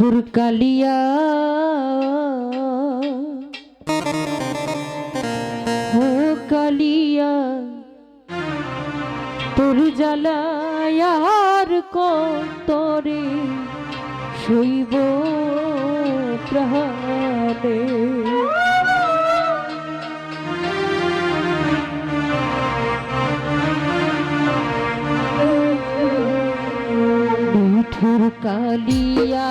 তোর কালিয়া। ও কালিয়া তোর জ্বালায়ার কতরে শৈব প্রাণে কালিয়া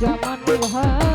জামান ভাই।